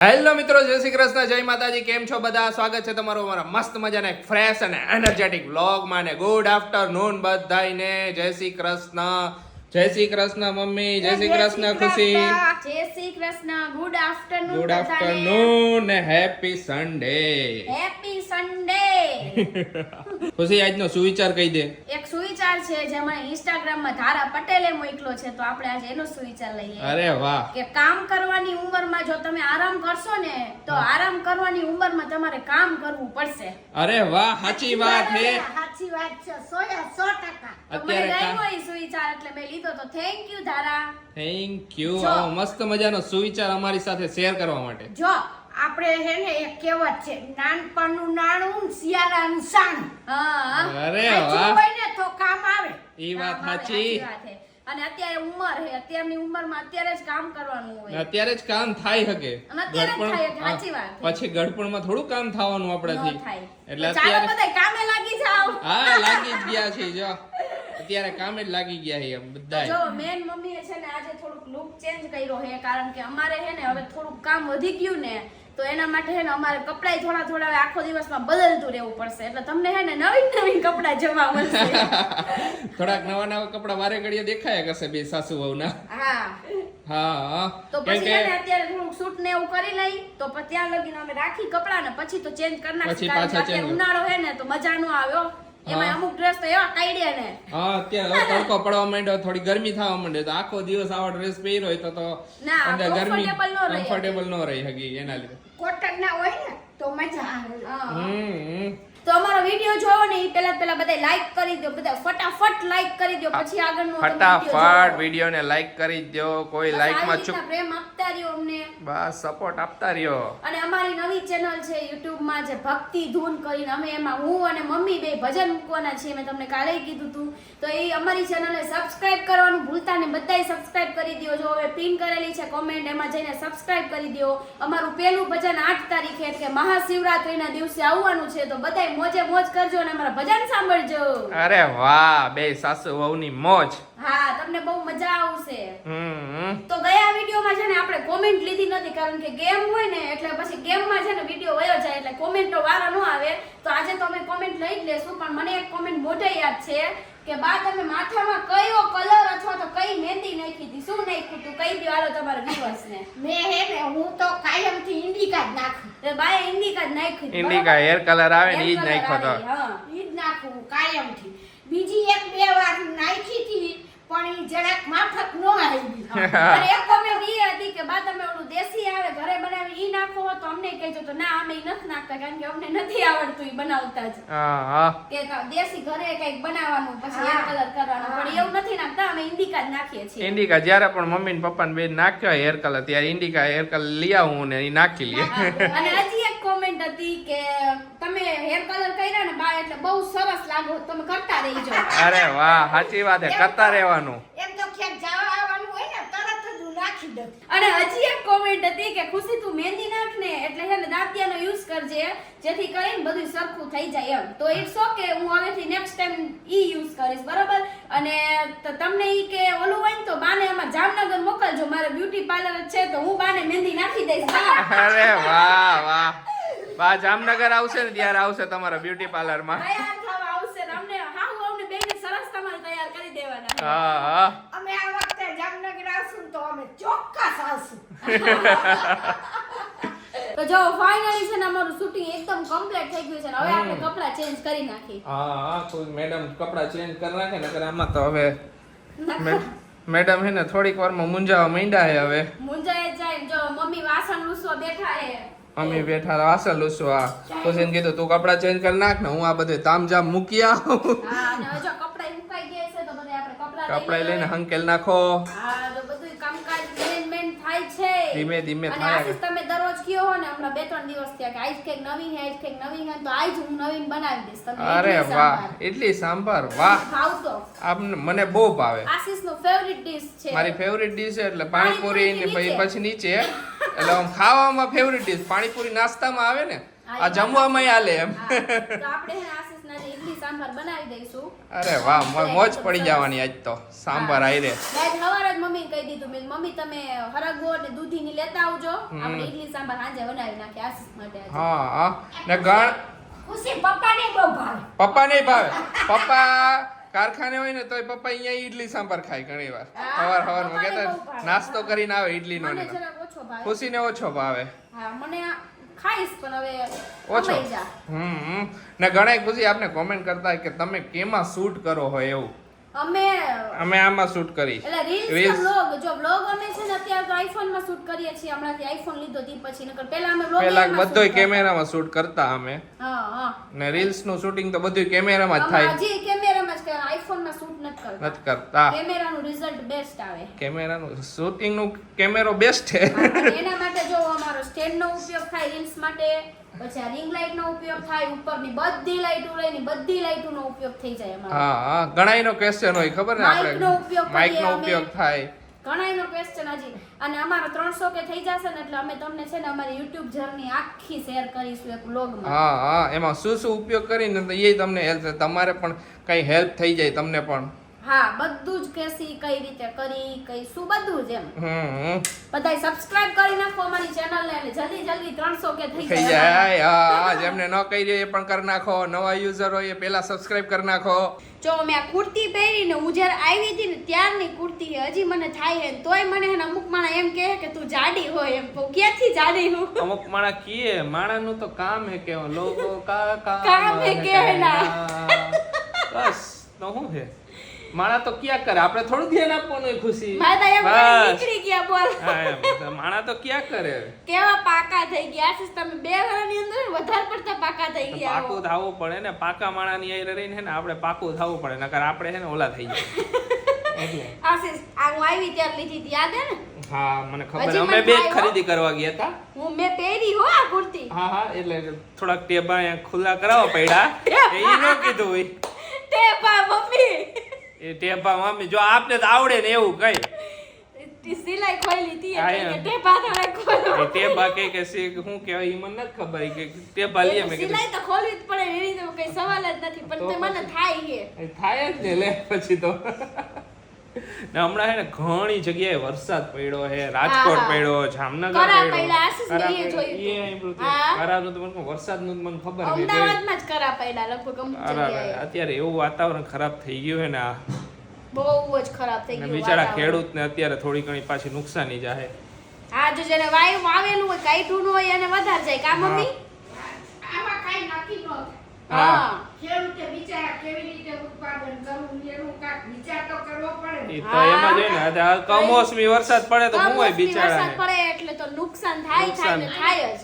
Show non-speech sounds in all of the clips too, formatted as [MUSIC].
Hello મિત્રો, જય શ્રી કૃષ્ણ, જય માતાજી, કેમ છો બધા? સ્વાગત છે તમારું અમારા મસ્ત મજાના ફ્રેશ અને એનર્જેટિક વ્લોગમાં ને ગુડ આફ્ટરનૂન બધાને જય શ્રી કૃષ્ણ. જય શ્રી કૃષ્ણ મમ્મી. જય શ્રી કૃષ્ણ ખુશી. જય Shri Krishna. Good afternoon good afternoon ને happy Sunday happy Sunday Khushi આજનો સુવિચાર કહી દે. એક સુવિચાર છે જે મને ઇન્સ્ટાગ્રામમાં ધારા પટેલે મોકલો છે તો આપણે આજે એનો સુવિચાર લઈએ. અરે વાહ. કે કામ કરવાની ઉંમરમાં જો તમે આરામ કરશો ને તો આરામ કરવાની ઉંમરમાં તમારે કામ કરવું પડશે. અરે વાહ સાચી વાત છે સાચી વાત છે. સો સો ટકા. તો મને અત્યારે ગમ્યો કામ સુવિચાર એટલે મેં લીધો તો thank you Dhara thank you આવો મસ્ત મજાનો સુવિચાર અમારી સાથે શેર કરવા માટે. જો આપણે હે ને એક કહેવત છે નાનપણનું નાણું શિયાળાનું સાણું હા. અરે વાહ. હોય ને તો કામ આવે. એ વાત સાચી. અને અત્યારે ઉંમર છે અત્યારની ઉંમરમાં અત્યારે જ કામ કરવાનું હોય. અત્યારે જ કામ થાય જ ગડપણ-. પછી ગડપણમાં થોડું કામ થવાનું આપણાથી. એટલે અત્યારે બધા કામે લાગી જાવ હા લાગી જ ગયા છે જો. અત્યારે કામે જ લાગી ગયા છે બધા જો મેન મમ્મીએ છે ને આજે થોડુંક લુક ચેન્જ કર્યો છે કારણ કે અમારે છે ને હવે થોડુંક કામ વધી ગયું ને તો એના માટે છે ને અમારે કપડાય થોડા થોડા આખો દિવસમાં બદલતું રહેવું પડશે. એટલે તમને છે ને નવીન નવીન કપડા જોવા મળશે. [LAUGHS] થોડાક નવા નવા કપડા વારે ઘડીએ દેખાય કરશે બે સાસુ વહુના. હા. હા. હા તો પછી ને અત્યારે થોડુંક શૂટ ને એવું કરી લઈ તો પછી ત્યાં લગીને અમે રાખી કપડા ને પછી તો ચેન્જ કરી નાખી કારણ કે. ઉનાળો છે ને તો મજા નો આવ્યો એમાં અમુક ડ્રેસ તો એવા કાઢ્યા ને. હા અત્યારે તડકો પડવા માંડ્યો થોડી ગરમી થવા માંડે તો આખો દિવસ આવા ડ્રેસ પહેર્યો હોય તો તો ના, અંદર ગરમી comfortable નો રહી કમ્ફર્ટેબલ ન રહી હકી એના લીધે. કોટન ના હોય ને તો મજા આવે. હમ હમ. તો અમારો વીડિયો જોવો ને એ પહેલા પહેલા બધા લાઈક કરી દો બધા ફટાફટ લાઈક કરી દો પછી આગળનો ફટાફટ વીડિયો ને લાઈક કરી દો કોઈ લાઈકમાં આવી પ્રેમ આપતા રહ્યો અમને. બસ સપોર્ટ આપતા રહ્યો. અને અમારી નવી ચેનલ છે YouTube માં જે ભક્તિ ધૂન કરીને અમે એમાં હું અને મમ્મી બે ભજન મૂકવાના છીએ મેં તમને કાલે કીધું હતું તો એ અમારી ચેનલને સબસ્ક્રાઇબ કરવાનું ભૂલતા ને બધાય સબસ્ક્રાઇબ કરી દો જો હવે પિન કરેલી છે કોમેન્ટ એમાં જઈને સબસ્ક્રાઇબ કરી દો અમારું પહેલું ભજન આઠ તારીખે એટલે મહાશિવરાત્રીના દિવસે આવવાનું છે તો બધાય મોજે મોજ કરજો અને અમારા ભજન સાંભળજો. અરે વાહ બે સાસુ વહુની મોજ. હા તમને બહુ મજા આવશે. હમ. તો ગયા વિડિયોમાં છે ને આપણે કોમેન્ટ લીધી નથી કારણ કે ગેમ હોય ને એટલે પછી ગેમમાં છે ને વીડિયો વયો જાય એટલે કોમેન્ટનો વારો ન આવે. તો આજે તો અમે કોમેન્ટ લઈ જ લેશું પણ મને એક કોમેન્ટ મોઢે યાદ છે કે બા તમે માથામાં કયો કલર અથવા તો કઈ મહેંદી નાખી હતી? શું હાલો તમારા viewers-ને. મેં હે ને હું તો કાયમથી ઇન્ડિકા જ નાખું તો બાએ ઇન્ડિકા જ નાખી ઇન્ડિકા હેર કલર આવે ને ઈ જ નાખ્યો તો હા. ઈ જ નાખું કાયમથી બીજી એક બે વાર નાખી હતી પણ ઈ જરાક માફક ન આવી. [LAUGHS] અરે એક અમે ઈ હતી કે બા તમે ઓલું દેશી આવે ઘરે બનાવી ઈ નાખો તો અમને કહેજો તો ના અમે ઈ નથી નાખતા કારણ કે અમને નથી આવડતું ઈ બનાવતા જ. હા હા. કે દેશી ઘરે કંઈક બનાવવાનું પછી. હેર કલર કરવાનું. પણ એવું નથી નાખતા અમે ઇન્ડિકા જ નાખીએ છીએ. ઇન્ડિકા જ્યારે પણ મમ્મી ને પપ્પા ને બે નાખ્યો હેર કલર ત્યારે ઇન્ડિકા હેર કલર લઈ આવું ને ઈ નાખી લે. અને હજી એક કોમેન્ટ હતી કે તમે હેર કલર કર્યા ને બા એટલે બહુ સરસ લાગો તમે કરતા રહીજો. અરે વાહ સાચી વાત છે કરતા રહેવાનું. એમ તો ક્યાંક જવા આવવાનું હોય ને તરત જ હું નાખી દઉં. અને હજી એક કોમેન્ટ હતી કે ખુશી તું મહેંદી નાખ ને એટલે હે ને દાંતિયાનો યુઝ કરજે જેથી કરીને બધું સરખું થઈ જાય એમ. તો ઇટ્સ ઓકે હું હવેથી નેક્સ્ટ ટાઈમ ઈ યુઝ કરીશ બરોબર? અને તમને ઈ કે ઓલું હોય ને તો બાને એમાં જામનગર મોકલજો મારે બ્યુટી પાર્લર જ છે તો હું બાને મહેંદી નાખી દઈશ. અરે વાહ વાહ. બા જામનગર આવશે ને ત્યારે આવશે તમારા બ્યુટી પાર્લરમાં તૈયાર થવા આવશે ને અમને હાહુ અમને બેને સરસ તમારે તૈયાર કરી દેવાના. હા હા. અમે આ વખતે જામનગર આવશું તો અમે ચોક્કસ આવશું. [LAUGHS] તો જો ફાઇનલી છે ને અમારું શૂટિંગ એકદમ કમ્પ્લીટ થઈ ગયું છે ને હવે આપણે કપડાં ચેન્જ કરી નાખી હા હા કોઈ મેડમ કપડા ચેન્જ કરી નાખે નકર આમાં તો હવે મેડમ હે ને થોડીક વારમાં મૂંઝાવા માંડ્યા હે હવે. મુંજાએ જાય જો મમ્મી વાસણ લૂસવા બેઠા હે. મમ્મી બેઠા વાસણ લૂસવા આ પછી કીધું તું કપડા ચેન્જ કરી નાખ ને હું આ બધે તામજામ મૂકી આવું. હા અને હવે જો કપડાં મુકાઈ ગયા છે તો બધા આપણે કપડાં લઈને હંકેલ નાખો. હા તો બધું કામકાજ મેનેજમેન્ટ થાય છે. ધીમે ધીમે અને થાય. તમે દરરોજ કયો હો ને હમણાં બે ત્રણ દિવસ થયા કે આજ કેક નવી હે આજ કેક નવી હે તો આજ હું નવીન બનાવી દઈશ. તમને અરે વાહ. ઇડલી સાંભાર વાહ. ભાવતો આમ મને બહુ ભાવે. આશીષ નો ફેવરિટ ડીશ છે. મારી ફેવરિટ ડીશ એટલે પાણીપુરી ને પછી પછી નીચે. એટલે આમ ખાવામાં ફેવરિટ ડીશ પાણીપુરી નાસ્તામાં આવે ને આ જમવામાં આલે એમ. તો આપણે હે ને આશીષના જે ઇડલી સાંભાર બનાવી દઈશું. અરે વાહ મોજ પડી જવાની આજ તો. સાંભાર આયરે. આજ સવારે જ મમ્મી કહી દીધું મેં મમ્મી તમે હરગવો અને દૂધી ની લેતા આવજો. આપણે ઇડલી સાંભાર સાંજે બનાવી નાખી આશીષ માટે હા હા. ને ગણ ખુશી પપ્પાને બહુ ભાવે પપ્પા ને ભાવે? પપ્પા કારખાને હોય ને તોય પપ્પા અહીંયા ઈડલી સાંભાર ખાય ઘણી વાર. સવાર સવાર સવારમાં કહેતા નાસ્તો કરીને આવે ઈડલીનો ખુશી ને. ઓછો ભાવે. ઓછો ભાવે. હા મને ખાઈશ પણ હવે ઓછો. હમ. ને ઘણા ખુશી આપને કોમેન્ટ કરતા કે તમે કેમાં શૂટ કરો હોય એવું? અમે અમે આમાં શૂટ કરી એટલે રીલ્સ બ્લોગ જો બ્લોગ અમે છે ને અત્યારે તો આઈફોનમાં શૂટ કરીએ છીએ. હમણાં થી આઈફોન લીધો તી પછી નકર પહેલા અમે બ્લોગ પહેલા બધોય કેમેરામાં શૂટ કરતા અમે. હા હા. ને રીલ્સનું શૂટિંગ તો બધું કેમેરામાં જ થાય. હજી કેમેરામાં જ કરે આઈફોનમાં શૂટ નથી કરતા. નથી કરતા. કેમેરાનું રિઝલ્ટ બેસ્ટ આવે. કેમેરાનું શૂટિંગનું કેમેરો બેસ્ટ છે. એના માટે જો અમારો સ્ટેન્ડ નો ઉપયોગ થાય રીલ્સ માટે પછી આ રિંગ લાઈટ નો ઉપયોગ થાય ઉપરની બધી લાઇટો લઈને બધી લાઇટો નો ઉપયોગ થઈ જાય અમારો. હા હા ઘણાયનો ક્વેશ્ચન હોય ખબર ને Mic નો ઉપયોગ આપણે માઇક નો ઉપયોગ થાય. ઘણાયનો ક્વેશ્ચન હજી. અને અમારો ત્રણસો કે થઈ જશે ને એટલે અમે તમને છે ને અમારી યુટ્યુબ જર્ની આખી શેર કરીશું એક વ્લોગમાં હા હા, એમાં શું શું ઉપયોગ કરીને એ તમને હેલ્પ તમારે પણ કઈ હેલ્પ થઈ જાય તમને પણ. હા બધું જ કેસી કઈ રીતે કરી કઈ શું બધું જ એમ. બધાય સબસ્ક્રાઇબ કરી નાખો અમારી ચેનલ ને એટલે જલ્દી જલ્દી 300 કે થઈ જાય. હા હા જેમને ન કરી દે એ પણ કરી નાખો. નવા યુઝર હોય એ પેલા સબસ્ક્રાઇબ કરી નાખો. જો મેં આ કુર્તી પહેરીને હું જ્યારે આવી હતી ને ત્યારની કુર્તી હજી મને થાય હે તોય મને હે અમુક માણા એમ કહે કે તું જાડી હોય એમ તો ક્યાંથી જાડી હું? અમુક માણા કીએ માણાનું તો કામ હે કે લોકો કા કામ હે કહેના. બસ તો હું છે માણા તો ક્યાં કરે? આપણે થોડું ધ્યાન આપવાનું ખુશી. નીકળી ગયા બોલ. માણા તો ક્યાં કરે? કેવા પાકા થઈ ગયા? આશીષ તમે બે વર્ષની અંદર વધારે પડતા પાકા થઈ ગયા પાકું થવું પડે ને પાકા માણાની આઈ રહીને ને આપણે પાકું થવું પડે નકર આપણે છે ને ઓલા થઈ જાય આશીષ આ હું આવી ત્યારે લીધી હતી યાદ હે ને? હા મને ખબર અમે બે. ખરીદી કરવા ગયા હતા. હું મેં પહેરી હો આ કુર્તી. હા હા એટલે થોડાક ટેબા ખુલ્લા કરાવો પડ્યા. એ ન કીધું હોય. ટેબા મમ્મી. એ ટેપા મમ્મી જો આપને તો આવડે ને એવું કઈ. સિલાઈ ખોલી હતી કે ટેપા થોડા ખોલો કે કે શું કહેવાય ઈ મને નથી ખબર કે ટેબા લઈએ મેં સિલાઈ તો ખોલવી જ પડે એવી તો કઈ સવાલ જ નથી પણ મને થાય થાય જ ને લે પછી તો. ને હમણાં હે ને ઘણી જગ્યાએ વરસાદ પડ્યો હે રાજકોટ. પડ્યો જામનગર પડ્યો કરા. તો. મને વરસાદનું મને ખબર નથી અમદાવાદમાં જ કરા પડ્યા લગભગ અત્યારે એવું વાતાવરણ ખરાબ થઈ ગયું હે ને આ. બહુ જ ખરાબ થઈ ને ગયું બિચારા. ખેડૂતને અત્યારે થોડી ઘણી પાછી નુકસાની જાહે. હા જો જેને વાયુમાં આવેલું હોય કાઈટું નું હોય એને વધારે જાય. કા મમ્મી? આમાં કાઈ નક્કી ન હા. ખેડૂતે બિચારા કેવી રીતે ઉત્પાદન કરવું એનું કાંઈક વિચાર તો કરવો પડે ને. તો એમાં જ ને આ કમોસમી વરસાદ પડે તો શું હોય બિચારા વરસાદ પડે એટલે તો નુકસાન થાય થાય ને થાય જ.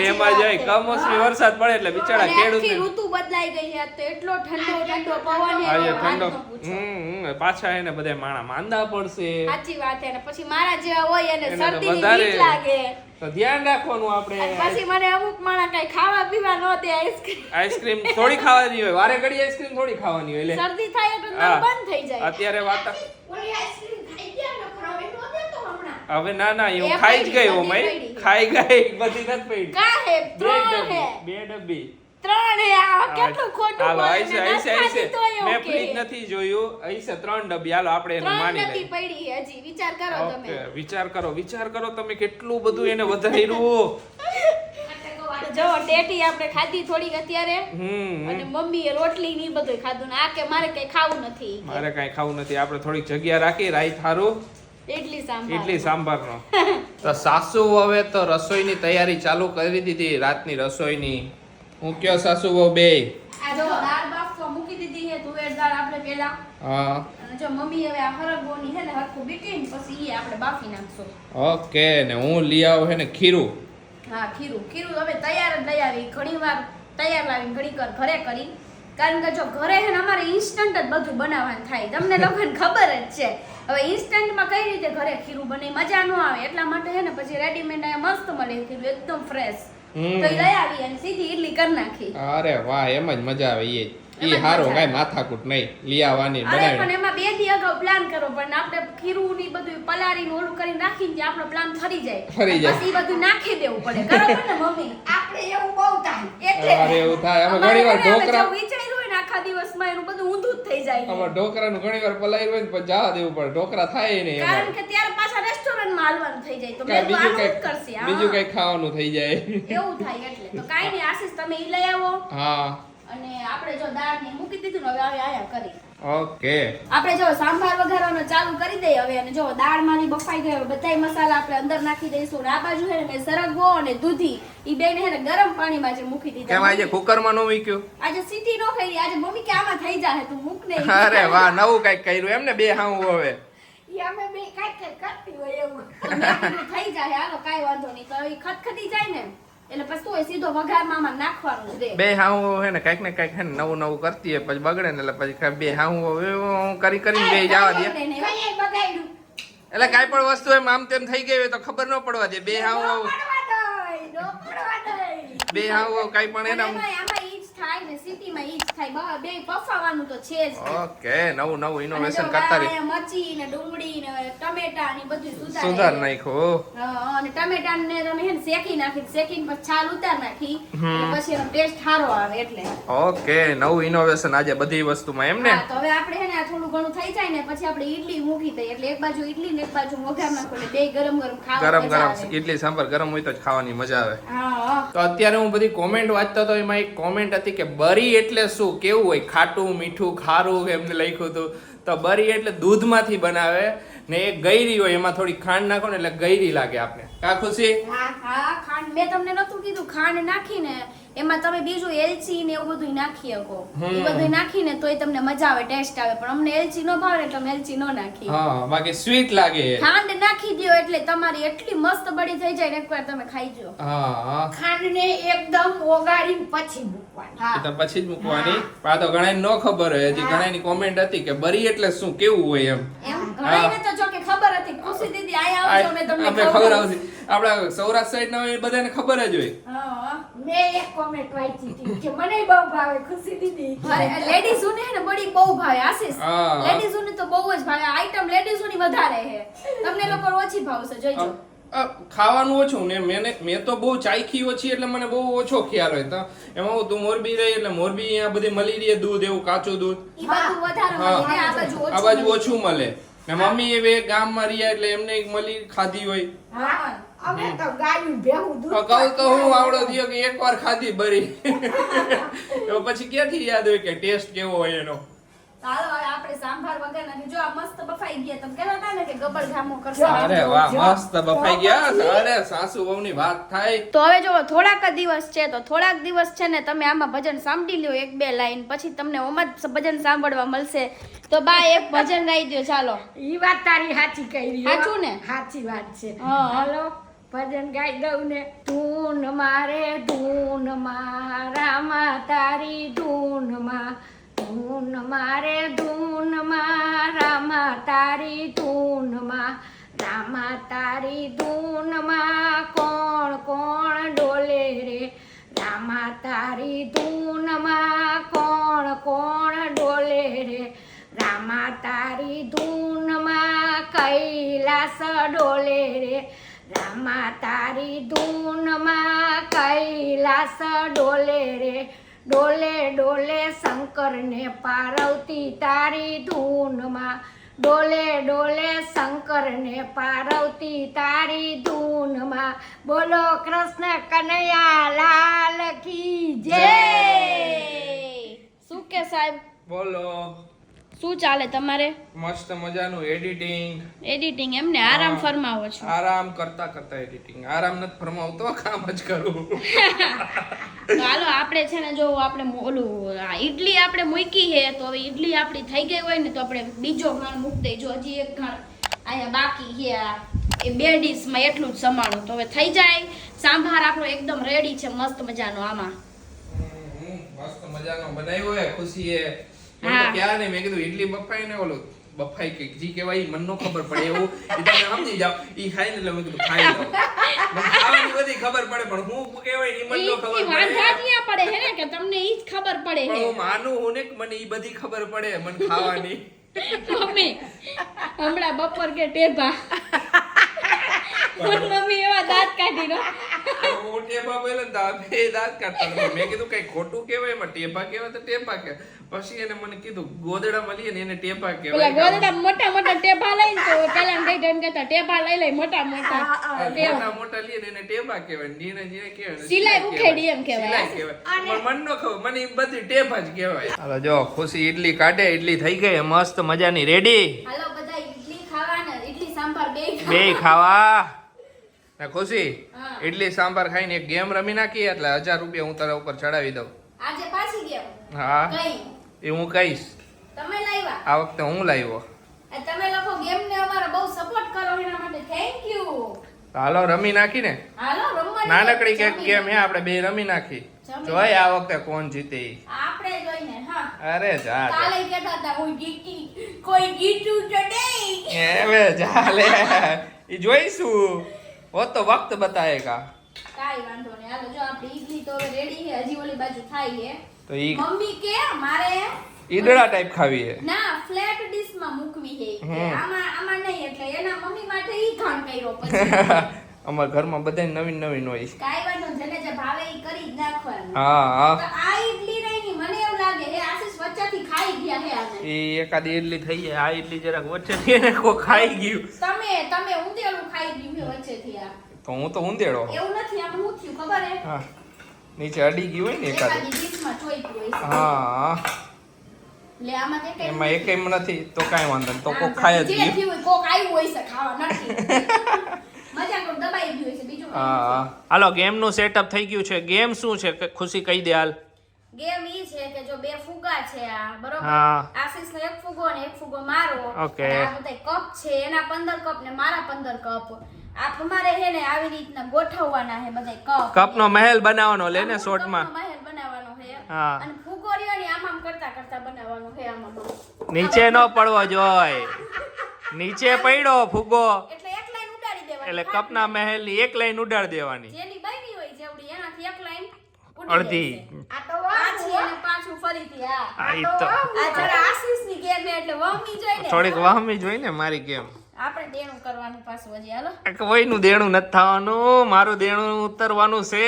એમાં જાય કમોસમી વરસાદ પડે એટલે બિચારા ખેડૂત ઋતુ બદલાઈ ગઈ છે. તો એટલો ઠંડો ઠંડો પવન આજે વાત ઠંડો. હમ, હમ, પાછા એને બધા માણા માંદા પડશે. સાચી વાત છે. પછી મારા જેવા હોય એને વધારે બીક લાગે. તો ધ્યાન રાખવાનું આપણે. પછી મને અમુક માણસ કઈ ખાવા પીવા ન દે આઈસ્ક્રીમ. આઈસ્ક્રીમ થોડી ખાવાની હોય. વારે ઘડી આઈસ્ક્રીમ થોડી ખાવાની હોય એટલે શરદી થાય એટલે બંધ થઈ જાય. અત્યારે વાતા ઓલી આઈસ્ક્રીમ ખાઈ ગયા ને ખરો એ નો દેતો હમણાં હવે ના ના એ ખાઈ જ બધી ઓમાઈ ખાઈ ગઈ બધી નથી પડી. કા હે ત્રણ હે? બે ડબ્બી. ત્રણ હે? આ કેટલું ખોટું હાલો આઈસે આઈસે આઈસે. મેં. ફ્રીજ નથી જોયું. આઈસે ત્રણ ડબ્બી. હાલો આપણે એને ત્રણ માની લઈએ. પડી હજી. વિચાર કરો ઓકે તમે. વિચાર કરો વિચાર કરો તમે કેટલું બધું એને વધાર્યું. [LAUGHS] જો ટેટી આપણે ખાધી થોડીક અત્યારે. હમ અને મમ્મીએ રોટલી ની બધું ખાધું ને આ કે મારે કઈ ખાવું નથી. મારે કઈ ખાવું નથી. આપણે થોડીક જગ્યા રાખી રાઈ થારું. ઇડલી સાંભાર. ઇડલી સાંભારનો. [LAUGHS] તો સાસુ હવે તો રસોઈની તૈયારી ચાલુ કરી દીધી રાતની રસોઈની. હું કયો સાસુ વહુ બે? આ જો દાળ બાફવા મૂકી દીધી છે તુવેર દાળ આપણે પેલા. હા. અને જો મમ્મી હવે આ હરગોની હે ને હરખું બીટીને પછી ઈ આપણે બાફી નાખશું. ઓકે ને હું લઈ આવ હે ને ખીરું. હા ખીરું. ખીરું હવે તૈયાર જ લઈ આવી. ઘણી વાર તૈયાર લાવીને ઘણી વાર ઘરે કરી. કારણ કે જો ઘરે છે ને અમારે ઇન્સ્ટન્ટ જ બધું બનાવવાનું થાય. તમને લોકોને ખબર જ છે. હવે ઇન્સ્ટન્ટમાં કઈ રીતે ઘરે ખીરું બને મજા ન આવે. એટલા માટે છે ને પછી રેડીમેડ મસ્ત મળે ખીરું એકદમ ફ્રેશ તો લઈ આવી અને સીધી ઇડલી કરી નાખી. અરે વાહ એમ જ મજા આવે એ જ. જ હારો કાંઈ માથાકૂટ નહીં. લઈ આવવાની બનાવી. પણ એમાં બે દી અગાઉ પ્લાન કરો પણ આપણે ખીરું ની બધું પલાળીને ઓલું કરીને રાખીને જે આપણો પ્લાન ફરી જાય. ફરી જાય. બસ બધું નાખી દેવું પડે. બરોબર ને મમ્મી? આપણે એવું બહુ થાય. એટલે અરે એવું થાય. અમે ઘણી વાર જો વિચાર્યું હોય ને આખા દિવસમાં એનું બધું ઊંધું જ થઈ જાય. અમાર ઢોકરાનું ઘણી વાર પલાયું હોય ને પણ જવા દેવું પડે. ઢોકરા થાય નહીં કારણ કે ત્યારે પાછા રેસ્ટોરન્ટમાં હાલવાનું થઈ જાય. તો મેં બીજું આનું જ કરશે. બીજું કઈ ખાવાનું થઈ જાય. એવું થાય એટલે. તો કાઈ નહીં આશીષ તમે ઈ લઈ આવો. હા. અને આપણે જો દાળ ને મૂકી દીધું ને હવે આવે આયા કરી. ઓકે. આપણે જો સાંભાર વઘારવાનો ચાલુ કરી દઈએ હવે અને જો દાળ મારી બફાઈ ગઈ હવે બધા મસાલા આપણે અંદર નાખી દઈશું આ બાજુ હે ને સરગવો અને દૂધી ઈ છે ને ગરમ પાણીમાં જે મૂકી દીધા. કેમ આજે કુકરમાં નો મૂક્યું? આજે સીટી નો ખાઈ આજે મમ્મી કે આમાં થઈ જાય તું મૂક ને. અરે વાહ નવું કંઈક કર્યું એમ ને બે હાઉ હવે. ઈ અમે બે કરતી હોય એવું. કીધું [LAUGHS] થઈ જાય હાલો કાંઈ વાંધો નહીં તો ઈ ખટખટી જાય ને. એટલે પછી શું સીધો વઘારમાં આમાં નાખવાનું રે બે હાઉ હે ને કંઈક ને કંઈક હે ને નવું નવું કરતી હોય પછી બગડે ને એટલે પછી બે હાઉ હું કરી કરીને બે જવા દે. એટલે કાંઈ પણ વસ્તુ એમ આમ તેમ થઈ ગઈ હોય તો ખબર ન પડવા દે બે હાઉ બે હાઉ કાંઈ પણ એના થાય ને સિટીમાં ઈ જ થાય. બે બફાવાનું તો છે જ. ઓકે નવું નવું ઇનોવેશન કરતા રહી. મરચી ને ડુંગળી ને ટમેટા ને બધું સુધારે. સુધાર નાખ્યું હા, અને ટમેટા ને તમે હે શેકી નાખી શેકીને પછી છાલ ઉતાર નાખી પછી એનો ટેસ્ટ સારો આવે એટલે. ઓકે નવું ઇનોવેશન આજે બધી વસ્તુમાં એમ ને? તો હવે આપણે હે ને થોડું ઘણું થઈ જાય ને પછી આપણે ઈડલી મૂકી દઈએ. એટલે એક બાજુ ઈડલી ને એક બાજુ વઘાર નાખો એટલે બે ગરમ ગરમ ખાવા ગરમ ગરમ ઈડલી ઇડલી ગરમ હોય તો જ ખાવાની મજા આવે. હા. તો અત્યારે હું બધી કોમેન્ટ વાંચતો હતો એમાં એક કોમેન્ટ હતી કે બરી એટલે શું? કેવું હોય? ખાટું, મીઠું, ખારું એમને લખ્યું હતું? તો બરી એટલે દૂધમાંથી બનાવે ને એ ગઈરી હોય, એમાં થોડી ખાંડ નાખો ને એટલે ગયરી લાગે આપણે કા ખુશી? હા ખાંડ. મેં તમને નતું કીધું ખાંડ નાખીને. એમાં તમે બીજું એલચી ને એવું બધું નાખી શકો. એ બધું નાખીને તોય તમને મજા આવે ટેસ્ટ આવે. પણ અમને એલચી નો ભાવે એટલે અમે એલચી નો નાખી. હા બાકી સ્વીટ લાગે. ખાંડ નાખી દ્યો એટલે તમારી એટલી મસ્ત બળી થઈ જાય ને એકવાર તમે ખાઈ જો હા ખાંડ ને એકદમ ઓગાળી પછી મૂકવાની. હા. તો પછી જ મૂકવાની. પા તો ઘણા ન ખબર હોય. હજી ઘણાની કોમેન્ટ હતી કે બરી એટલે શું કેવું હોય એમ? એમ? ઘણાયને તો જો કે ખબર હતી ખુશી દીદી આયા આવજો મેં તમને અમે ખબર આવતી આપડા સૌરાષ્ટ્ર સાઈડ ના હોય બધાને ખબર જ હોય. મેં એક કોમેન્ટ વાંચી હતી કે મને બહુ ભાવે ખુશી દીદી. અરે લેડીઝ ને ને બળી બહુ ભાવે આશીષ લેડીઝ ને તો બહુ જ ભાવે. આઈટમ લેડીઝની વધારે છે તમને લોકો ઓછી ભાવશે. જોઈજો ખાવાનું ઓછું ને મેને મેં તો બહુ ચાયખી ઓછી એટલે મને બહુ ઓછો ખ્યાલ હોય. તો એમાં હું તું મોરબી રહી એટલે મોરબી અહીંયા બધી મળી રહી દૂધ એવું કાચું દૂધ. આ બાજુ ઓછું મળે. ને મમ્મી એ બે ગામમાં રહ્યા એટલે એમને એક મળી ખાધી હોય. હા અમે તો ગાયું ભેહું દૂધ કહું તો હું આવડો થયો કે એકવાર ખાધી બરી તો પછી ક્યાંથી યાદ હોય કે ટેસ્ટ કેવો હોય એનો? ચાલો આપણે સાંભાર વગર જો આ મસ્ત બફાઈ ગયા. તમે કહેતા હતા ને કે ગબર ઘામો કરશે અરે વાહ મસ્ત બફાઈ ગયા. અરે સાસુ વહુની વાત થાય. તો હવે જો થોડાક જ દિવસ છે તો થોડાક દિવસ છે ને તમે આમાં ભજન સાંભળી લ્યો એક બે લાઈન. પછી તમને ઓમાં ભજન સાંભળવા મળશે. તો બા એક ભજન ગાઈ દ્યો ચાલો. ઈ વાત તારી સાચી કરી સાચું ને? સાચી વાત છે. હાલો ભજન ગાઈ દઉં ને. ધૂન મારે ધૂન મારામાં તારી ધૂનમાં ધૂન મારે ધૂન મારામાં તારી ધૂનમાં રામા તારી ધૂનમાં કોણ કોણ ડોલે રે? રામા તારી ધૂનમાં કોણ કોણ રે રામા તારી ધૂનમાં કૈલાસ ડોલે રે. રામા તારી ધૂનમાં કૈલાસ ડોલે રે. ડોલે ડોલે શંકરને પાર્વતી તારી ધૂનમાં. ડોલે ડોલે શંકરને પાર્વતી તારી ધૂનમાં. બોલો કૃષ્ણ કનૈયા લાલ કી જય. શું કે સાહેબ? બોલો. શું ચાલે તમારે? મસ્ત મજાનું એડિટિંગ એડિટિંગ એમને આરામ ફરમાવો છો. આરામ કરતા કરતા એડિટિંગ આરામ નથી ફરમાવતો કામ જ કરું. [LAUGHS] હાલો આપણે છે ને જો આપણે ઓલું ઈડલી આપણે મૂકી છે તો હવે ઈડલી આપણી થઈ ગઈ હોય ને તો આપણે બીજો ઘણ મૂકી દઈ જો હજી એક ઘણ અહીંયા બાકી છે આ એ બે ડીશમાં એટલું જ સમાણું. તો હવે થઈ જાય. સાંભાર આપણો એકદમ રેડી છે મસ્ત મજાનો આમાં. મસ્ત મજાનો બનાવ્યો હે ખુશી મેં તો હા. ક્યાં નહીં મેં કીધું ઇડલી બફાઈ ને ઓલું બફાઈ કે જી કહેવાય મન નો ખબર પડે એવું. ઈ તમે સમજી જાવ ઈ ખાઈને એટલે મેં કીધું ખાઈ લો ખાવાની બધી ખબર પડે પણ હું કહેવાય ઈ મન નો ખબર પડે. વાંધા ત્યાં પડે હે ને કે તમને ઈ જ ખબર પડે હે હું માનું હું ને કે મને ઈ બધી ખબર પડે મન ખાવાની. મમ્મી હમણાં બપોર કે ટેભા. મમ્મી એવા દાંત કાઢી નો હું ટેપા પહેલા ને તો આ બે દાંત કાઢતા મેં કીધું કઈ ખોટું કહેવાય એમાં ટેપા કહેવાય તો ટેપા કે પછી એને મને કીધું ગોદડા મળીએ ને એને ટેપા કહેવાય. ગોદડા મોટા મોટા ટેપા લઈને તો પેલા કઈ જણ કહેતા ટેપા લઈ લઈ મોટા મોટા મોટા મોટા લઈએ ને એને ટેપા કહેવાય. નીને જીને કહેવાય સિલાઈ ઉખેડી એમ કહેવાય. પણ મન નો ખબર મને બધી ટેપા જ કહેવાય. હાલો જો ખુશી ઈડલી કાઢે ઈડલી થઈ ગઈ મસ્ત મજાની રેડી હાલો બધા ઈડલી ખાવાના ઈડલી સાંભાર બે બે ખાવા. ને ખુશી? ઇડલી સાંભાર ખાઈને એક ગેમ રમી નાખી એટલે હજાર રૂપિયા હું તારા ઉપર ચડાવી દઉં. આજે પાછી ગેમ? હા. એ હું કહીશ. તમે લાવ્યા? આ વખતે હું લાવ્યો. તમે લોકો ગેમ ને અમારો બહુ સપોર્ટ કરો એના માટે થેન્ક યુ હાલો રમી નાખી ને હાલો રમવા નાનકડી કેક ગેમ હે આપણે બે રમી નાખી. જોઈ જોય આ વખતે કોણ જીતે. આપણે જોઈને હા. અરે જા. કાલે કહેતા હતા હું જીતી કોઈ જીતું તો નહીં. જા લે. ઈ જોઈશું. વો તો વક્ત બતાએગા કાઈ વાંધો નહીં. હાલો જો આપણી ઈડલી તો હવે રેડી છે હજી ઓલી બાજુ થાય છે. તો ઈ મમ્મી કે મારે ઈદડા ટાઈપ ખાવી છે ના ફ્લેટ ડીશમાં મૂકવી છે આમાં આમાં નહીં એટલે એના મમ્મી માટે ઈ ઘણ કર્યો પછી. [LAUGHS] અમારા ઘરમાં બધા નવીન નવીન હોય કાઈ વાંધો જેને જે ભાવે ઈ કરી જ નાખવાનું. હા હા. તો આ ઈડલી રહી ની મને એવું લાગે હે આશીષ વચ્ચેથી ખાઈ ગયા હે આને એ એકાદી ઈડલી થઈ જાય આ ઈડલી જરાક વચ્ચેથી એને કો ખાઈ ગયું. તમે તમે છે વચ્ચેથી આ. તો હું તો ઊંધેડો. એવું નથી આમ હું થયું ખબર હે? હા. નીચે અડી ગયું હોય ને એકાદ. એકાદી ચોઈતું હોય. હા. લે આમાં કે એમાં એમ નથી તો કાંઈ વાંધો નહીં તો કોઈ ખાય જ કોક આવ્યું હોય છે ખાવા નથી. [LAUGHS] મજા કોક દબાઈ ગયું છે બીજું હા હાલો હાલો ગેમનું સેટઅપ થઈ ગયું છે. ગેમ શું છે? ખુશી કહી દે હાલ. ગેમ ઈ છે કે જો બે ફુગા છે આ બરોબર. આશીષ નો એક ફુગો ને એક ફુગો મારો. ઓકે. આ બધા કપ છે એના 15 કપ ને મારા 15 કપ આ અમારે હે ને આવી રીતના ગોઠવવાના હે બધા કપ કપનો મહેલ બનાવવાનો લે ને શોર્ટમાં મહેલ બનાવવાનો હે. હા. અને ફુગોરીઓ ની આમ આમ કરતા કરતા બનાવવાનો હે આમાં. નીચે ન પડવો જોય. નીચે પડ્યો ફુગો એટલે એક લાઈન ઉડાડી દેવાની. એટલે કપના મહેલની એક લાઈન ઉડાડ દેવાની. જેની બની હોય જેવડી એનાથી એક લાઈન અડધી. આ તો પાછી અને પાછું ફરીથી આ આ તો આ જરા આશીષની ગેમ એટલે વહમી જાય થોડીક વાહમી જોઈ ને મારી ગેમ આપણે દેણું કરવાનું પાછું હજી હાલો. કોઈનું દેણું નથી થવાનું મારું દેણું ઉતરવાનું છે.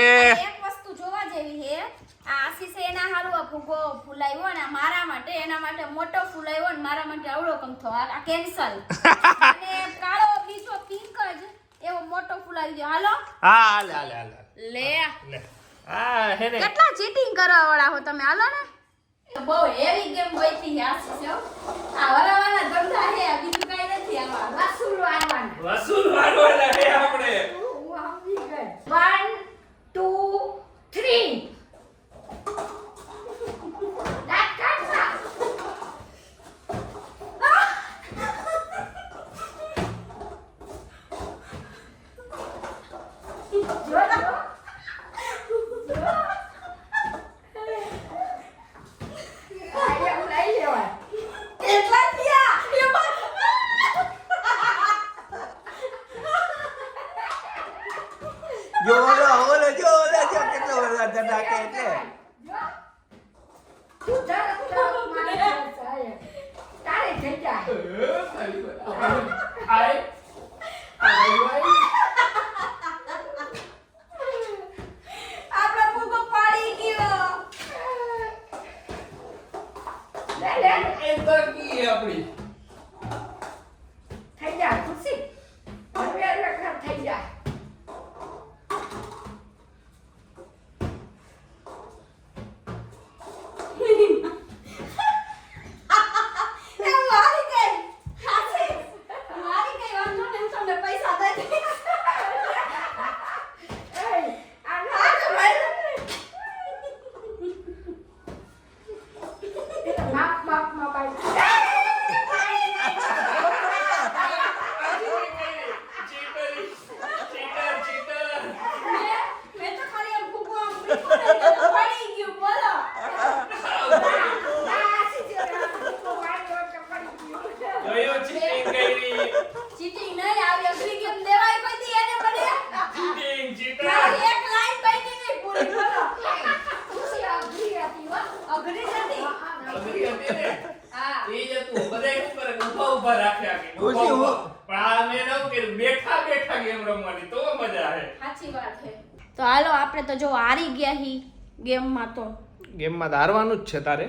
એક વસ્તુ જોવા જેવી છે. આ આશીષે એના હારું આ ફૂગો ફૂલાવ્યો ને મારા માટે એના માટે મોટો ફૂલાવ્યો ને મારા માટે આવડો કમ થયો આ કેન્સલ. [LAUGHS] અને કાળો બીજો પિંક જ એવો મોટો ફૂલાવી ગયો હાલો. હા હાલે હાલે હાલે. લે. લે. હા હે કેટલા ચીટિંગ કરવા વાળા હો તમે? હાલો ને. બહુ હેવી ગેમ હોય છે આશીષ આ વરાવાના ધંધા છે બીજું કાંઈ નથી આવવાનું વસૂલ લે લે. આપણી થઈ જાય ખુશી હવે રખડ થઈ જાય એ મારી ગઈ આશીષ મારી ગઈ વાંધો નહીં હું તમને પૈસા દઈ દઈશ એવું કે બેઠા બેઠા ગેમ રમવાની તો મજા આવે સાચી વાત છે તો હાલો આપણે તો જો હારી ગયા હી ગેમમાં તો ગેમમાં તો હારવાનું જ છે તારે.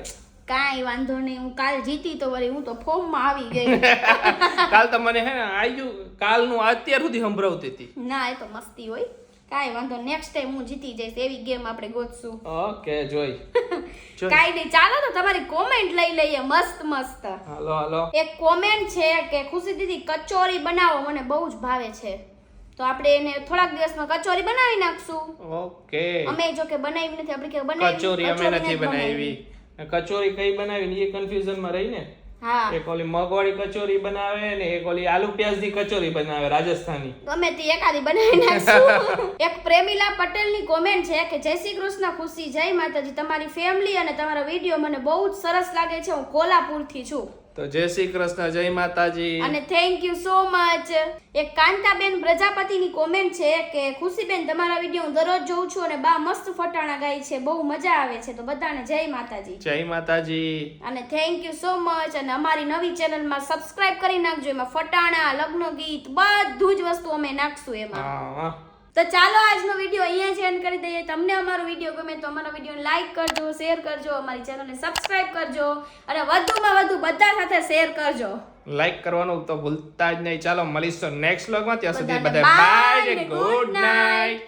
કાંઈ વાંધો નહીં હું કાલ જીતી તો વળી હું તો ફોર્મમાં આવી ગઈ. [LAUGHS] કાલ તો મને હે ને આયુ કાલનું અત્યાર સુધી સંભળાવતી હતી. ના એ તો મસ્તી હોય. કાંઈ વાંધો નેક્સ્ટ ટાઈમ હું જીતી જઈશ એવી ગેમ આપણે ગોતશું. [LAUGHS] ઓકે [LAUGHS] જોઈ. કાંઈ નહીં ચાલો તો તમારી કોમેન્ટ લઈ લઈએ મસ્ત મસ્ત. હાલો હાલો. એક કોમેન્ટ છે કે ખુશી દીદી કચોરી બનાવો મને બહુ જ ભાવે છે. તો આપણે એને થોડાક દિવસમાં કચોરી બનાવી નાખશું. ઓકે. અમે જો કે બનાવી નથી આપણે કે બનાવી કચોરી અમે નથી બનાવી. કચોરી કઈ બનાવી ને એ કન્ફ્યુઝનમાં રહી ને હા. એક ઓલી મગવાળી કચોરી બનાવે ને એક ઓલી આલુ પ્યાજની કચોરી બનાવે રાજસ્થાની. ગમે તે એકાદી બનાવી નાખશું. [LAUGHS] એક પ્રેમિલા પટેલની કોમેન્ટ છે કે જય શ્રી કૃષ્ણ ખુશી જય માતાજી. તમારી ફેમિલી અને તમારા વીડિયો મને બહુ જ સરસ લાગે છે. હું કોલ્હાપુરથી છું. તો જય શ્રી કૃષ્ણ જય માતાજી. અને થેન્ક યુ સો મચ એક કાંતાબેન પ્રજાપતિની કોમેન્ટ છે કે ખુશીબેન તમારા વીડિયો હું દરરોજ જોઉં છું અને બા મસ્ત ફટાણા ગાય છે બહુ મજા આવે છે. તો બધાને જય માતાજી. જય માતાજી. અને થેન્ક યુ સો મચ અને અમારી નવી ચેનલમાં સબસ્ક્રાઇબ કરી નાખજો. એમાં ફટાણા લગ્ન ગીત બધું જ વસ્તુ અમે નાખશું એમાં. તો ચાલો આજનો વીડિયો અહીંયા જ એન્ડ કરી દઈએ. તમને અમારો વીડિયો ગમે તો અમારો વીડિયો લાઈક કરજો શેર કરજો અમારી ચેનલને સબસ્ક્રાઇબ કરજો અને વધુમાં વધુ બધા સાથે શેર કરજો. લાઈક કરવાનું તો ભૂલતા જ નહીં. ચાલો મળીશું નેક્સ્ટ વ્લોગમાં ત્યાં સુધી બધા બાય ગુડ નાઇટ